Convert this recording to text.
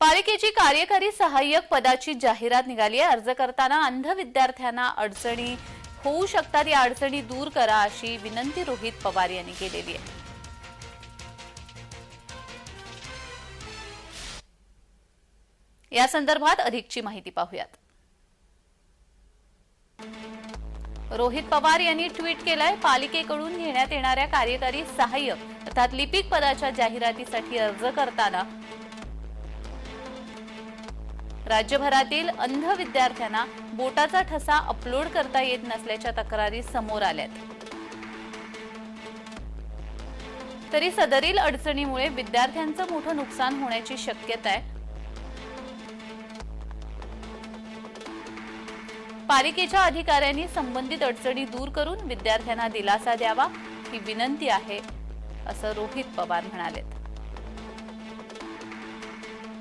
पालिकेची कार्यकारी सहाय्यक पदाची जाहिरात निघाली आहे. अर्ज करताना अंध विद्यार्थ्यांना अडचणी होऊ शकतात. या अडचणी दूर करा अशी विनंती रोहित पवार यांनी केलेली आहे. या संदर्भात अधिकची माहिती पाहूयात. रोहित पवार यांनी ट्विट केलंय पालिकेकडून घेण्यात येणाऱ्या कार्यकारी सहाय्यक अर्थात लिपिक पदाच्या जाहिरातीसाठी अर्ज करताना राज्यभरातील अंध विद्यार्थ्यांना बोटाचा ठसा अपलोड करता येत नसल्याच्या तक्रारी समोर आल्यात. तरी सदरील अडचणीमुळे विद्यार्थ्यांचं मोठं नुकसान होण्याची शक्यता आहे. पालिकेच्या अधिकाऱ्यांनी संबंधित अडचणी दूर करून विद्यार्थ्यांना दिलासा द्यावा ही विनंती आहे असं रोहित पवार म्हणालेत.